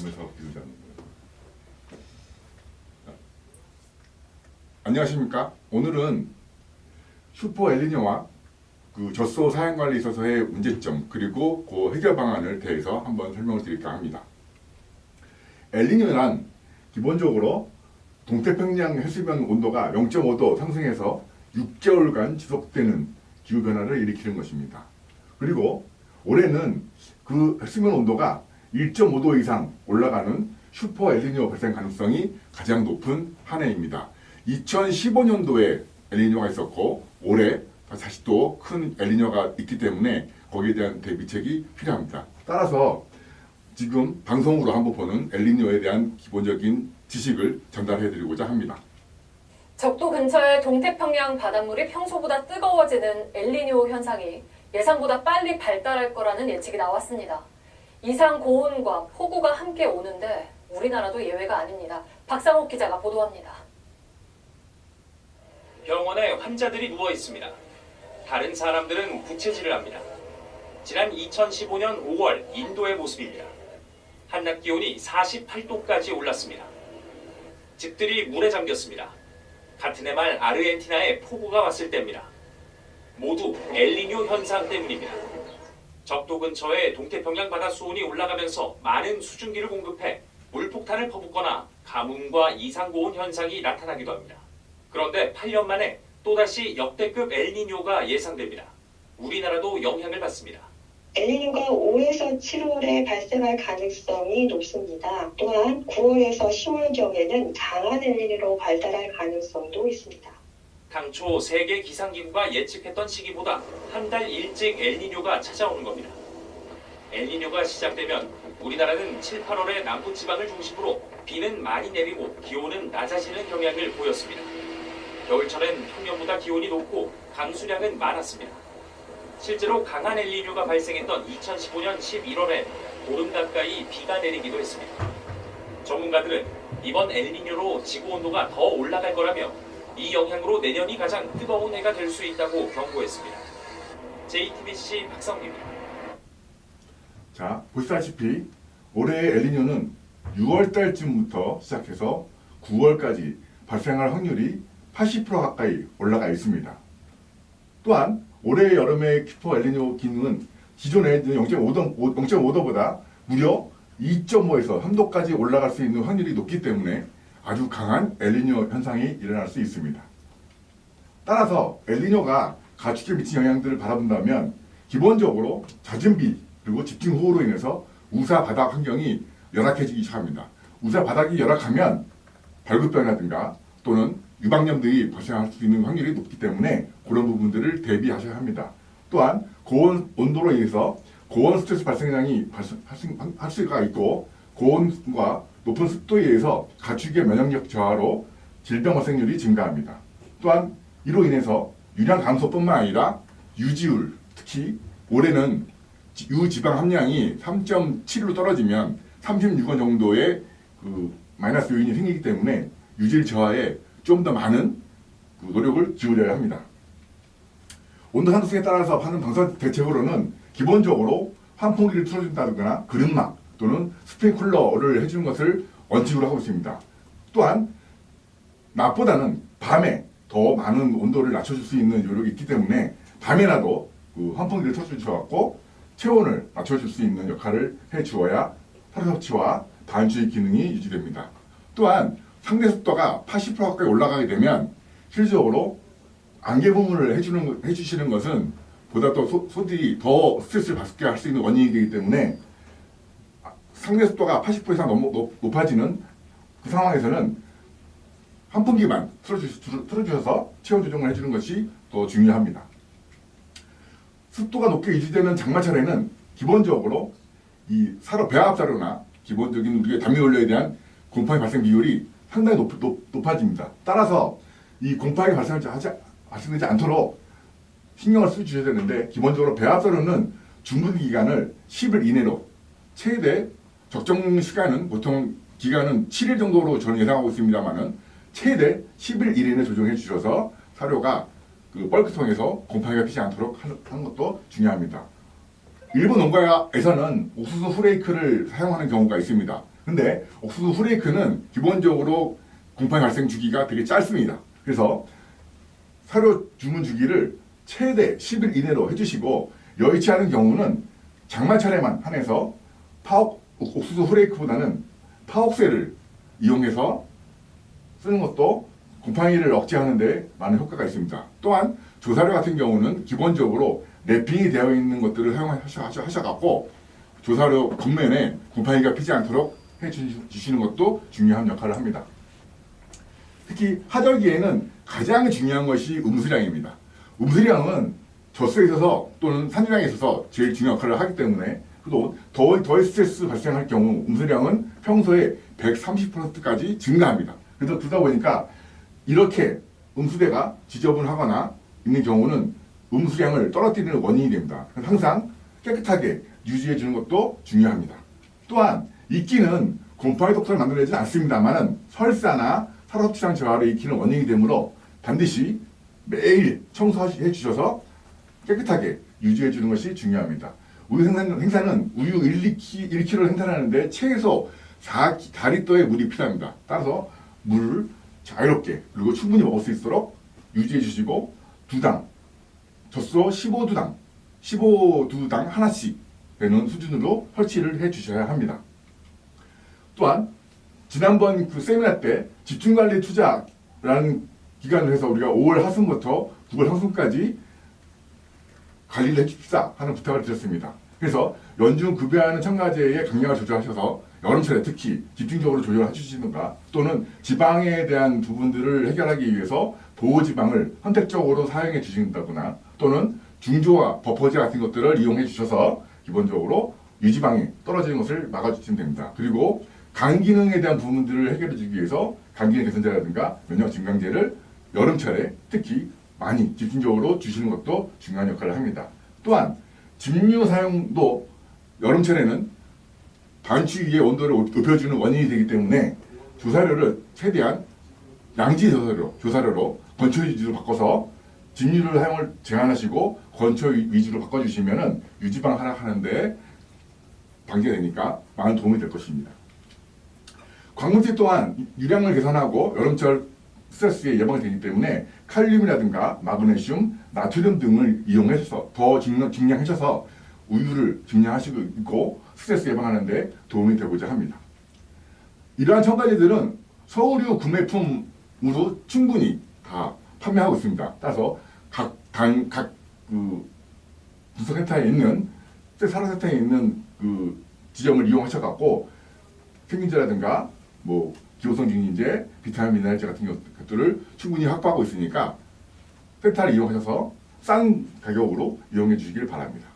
하면서 기울지 않는 거예요. 자, 안녕하십니까? 오늘은 슈퍼 엘리뇨와 그 젖소 사양 관리에 있어서의 문제점 그리고 그 해결 방안을 대해서 한번 설명을 드릴까 합니다. 엘리뇨란 기본적으로 동태평양 해수면 온도가 0.5도 상승해서 6개월간 지속되는 기후 변화를 일으키는 것입니다. 그리고 올해는 그 해수면 온도가 1.5도 이상 올라가는 슈퍼 엘니뇨 발생 가능성이 가장 높은 한 해입니다. 2015년도에 엘니뇨가 있었고 올해 다시 또 큰 엘니뇨가 있기 때문에 거기에 대한 대비책이 필요합니다. 따라서 지금 방송으로 한번 보는 엘니뇨에 대한 기본적인 지식을 전달해드리고자 합니다. 적도 근처의 동태평양 바닷물이 평소보다 뜨거워지는 엘니뇨 현상이 예상보다 빨리 발달할 거라는 예측이 나왔습니다. 이상 고온과 폭우가 함께 오는데 우리나라도 예외가 아닙니다. 박상욱 기자가 보도합니다. 병원에 환자들이 누워 있습니다. 다른 사람들은 부채질을 합니다. 지난 2015년 5월 인도의 모습입니다. 한낮 기온이 48도까지 올랐습니다. 집들이 물에 잠겼습니다. 같은 해말 아르헨티나에 폭우가 왔을 때입니다. 모두 엘니뇨 현상 때문입니다. 적도 근처에 동태평양 바다 수온이 올라가면서 많은 수증기를 공급해 물폭탄을 퍼붓거나 가뭄과 이상고온 현상이 나타나기도 합니다. 그런데 8년 만에 또다시 역대급 엘니뇨가 예상됩니다. 우리나라도 영향을 받습니다. 엘니뇨가 5에서 7월에 발생할 가능성이 높습니다. 또한 9월에서 10월경에는 강한 엘니뇨로 발달할 가능성도 있습니다. 당초 세계 기상기구가 예측했던 시기보다 한 달 일찍 엘니뇨가 찾아오는 겁니다. 엘니뇨가 시작되면 우리나라는 7, 8월에 남부 지방을 중심으로 비는 많이 내리고 기온은 낮아지는 경향을 보였습니다. 겨울철엔 평년보다 기온이 높고 강수량은 많았습니다. 실제로 강한 엘니뇨가 발생했던 2015년 11월에 보름 가까이 비가 내리기도 했습니다. 전문가들은 이번 엘니뇨로 지구 온도가 더 올라갈 거라며 이 영향으로 내년이 가장 뜨거운 해가 될 수 있다고 경고했습니다. JTBC 박성기입니다. 자, 보시다시피 올해의 엘니뇨는 6월 달쯤부터 시작해서 9월까지 발생할 확률이 80% 가까이 올라가 있습니다. 또한 올해 여름의 슈퍼 엘니뇨 기능은 기존의 0.5도, 0.5도보다 무려 2.5에서 3도까지 올라갈 수 있는 확률이 높기 때문에 아주 강한 엘니뇨 현상이 일어날 수 있습니다. 따라서 엘니뇨가 가축에 미친 영향들을 바라본다면 기본적으로 잦은 비 그리고 집중 호우로 인해서 우사 바닥 환경이 열악해지기 시작합니다. 우사 바닥이 열악하면 발급병이라든가 또는 유방염들이 발생할 수 있는 확률이 높기 때문에 그런 부분들을 대비하셔야 합니다. 또한 고온 온도로 인해서 고온 스트레스 발생량이 발생, 발생, 할 수가 있고 고온과 높은 습도에 의해서 가축의 면역력 저하로 질병 발생률이 증가합니다. 또한 이로 인해서 유량 감소뿐만 아니라 유지율 특히 올해는 지- 유지방 함량이 3.7로 떨어지면 36원 정도의 그 마이너스 요인이 생기기 때문에 유질 저하에 좀 더 많은 그 노력을 기울여야 합니다. 온도 상승에 따라서 하는 방사 대책으로는 기본적으로 환풍기를 틀어준다거나 그릇막 또는 스프링클러를 해주는 것을 원칙으로 하고 있습니다. 또한 낮보다는 밤에 더 많은 온도를 낮춰줄 수 있는 요령이 있기 때문에 밤에라도 그 환풍기를 틀어주셔갖고 체온을 낮춰줄 수 있는 역할을 해주어야 하루 섭취와 반주의 기능이 유지됩니다. 또한 상대 습도가 80% 가까이 올라가게 되면 실질적으로 안개 부분을 해주는 거- 해주시는 것은 보다 더 소, 소들이 더 스트레스를 받게 할 수 있는 원인이 되기 때문에 상대 습도가 80% 이상 넘, 높, 높아지는 그 상황에서는 환풍기만 틀어주, 틀어주 셔서 체온 조정을 해주는 것이 더 중요합니다. 습도가 높게 유지되는 장마철에는 기본적으로 이 사료 배합 사료나 기본적인 우리의 담요 원료에 대한 곰팡이 발생 비율이 상당히 높, 높, 높아집니다. 따라서 이 곰팡이 발생하지 하지, 발생되지 않도록 신경을 쓰 주셔야 되는데 기본적으로 배합 사료는 중분 기간을 10일 이내로 최대 적정 시간은 보통 기간은 7일 정도로 저는 예상하고 있습니다만은 최대 10일 이내에 조정해 주셔서 사료가 그 뻘크통에서 곰팡이가 피지 않도록 하는 것도 중요합니다. 일부 농가에서는 옥수수 후레이크를 사용하는 경우가 있습니다. 근데 옥수수 후레이크는 기본적으로 곰팡이 발생 주기가 되게 짧습니다. 그래서 사료 주문 주기를 최대 10일 이내로 해주시고 여의치 않은 경우는 장마철에만 한해서 파옥 옥수수 후레이크보다는 파옥세를 이용해서 쓰는 것도 곰팡이를 억제하는데 많은 효과가 있습니다. 또한 조사료 같은 경우는 기본적으로 랩핑이 되어 있는 것들을 사용하셔갖고 조사료 겉면에 곰팡이가 피지 않도록 해주시는 것도 중요한 역할을 합니다. 특히 하절기에는 가장 중요한 것이 음수량입니다. 음수량은 젖소에 있어서 또는 산유량에 있어서 제일 중요한 역할을 하기 때문에 또 더, 더 스트레스 발생할 경우 음수량은 평소에 130%까지 증가합니다. 그래서 그러다 보니까 이렇게 음수대가 지저분하거나 있는 경우는 음수량을 떨어뜨리는 원인이 됩니다. 항상 깨끗하게 유지해 주는 것도 중요합니다. 또한 이끼는 곰팡이 독소를 만들어내지 않습니다만 설사나 산업시장 저하를 익히는 원인이 되므로 반드시 매일 청소해 주셔서 깨끗하게 유지해 주는 것이 중요합니다. 우유 생산, 생산은 우유 1, 2키, 1kg를 생산하는데 최소 4, 4리터의 물이 필요합니다. 따라서 물을 자유롭게 그리고 충분히 먹을 수 있도록 유지해 주시고 두당 젖소 15두당 15두당 하나씩 되는 수준으로 설치를 해 주셔야 합니다. 또한 지난번 그 세미나 때 집중관리 투자라는 기간을 해서 우리가 5월 하순부터 9월 상순까지 관리를 해줍시다 하는 부탁을 드렸습니다. 그래서 연중 급여하는 첨가제의 강약을 조절하셔서 여름철에 특히 집중적으로 조절해 주시는가 또는 지방에 대한 부분들을 해결하기 위해서 보호지방을 선택적으로 사용해 주신다거나 또는 중조와 버퍼제 같은 것들을 이용해 주셔서 기본적으로 유지방이 떨어지는 것을 막아주시면 됩니다. 그리고 간 기능에 대한 부분들을 해결해 주기 위해서 간 기능 개선제라든가 면역 증강제를 여름철에 특히 많이 집중적으로 주시는 것도 중요한 역할을 합니다. 또한 집류 사용도 여름철에는 반추위의 온도를 높여주는 원인이 되기 때문에 조사료를 최대한 양지 조사료, 조사료로 건초 위주로 바꿔서 집류를 사용을 제한하시고 건초 위- 위주로 바꿔주시면은 유지방 하락하는데 방지가 되니까 많은 도움이 될 것입니다. 광물질 또한 유량을 개선하고 여름철 스트레스에 예방이 되기 때문에 칼륨이라든가 마그네슘, 나트륨 등을 이용해서 더 증량, 증량하셔서 우유를 증량하시고 있고 스트레스 예방하는데 도움이 되고자 합니다. 이러한 첨가제들은 서울유 구매품으로 충분히 다 판매하고 있습니다. 따라서 각 당, 각, 그, 분석센터에 있는, 산업센터에 있는 그 지점을 이용하셔갖고 생긴제라든가 뭐 기호성 증진제, 비타민 미네랄제 같은 것- 것들을 충분히 확보하고 있으니까 센터를 이용하셔서 싼 가격으로 이용해 주시길 바랍니다.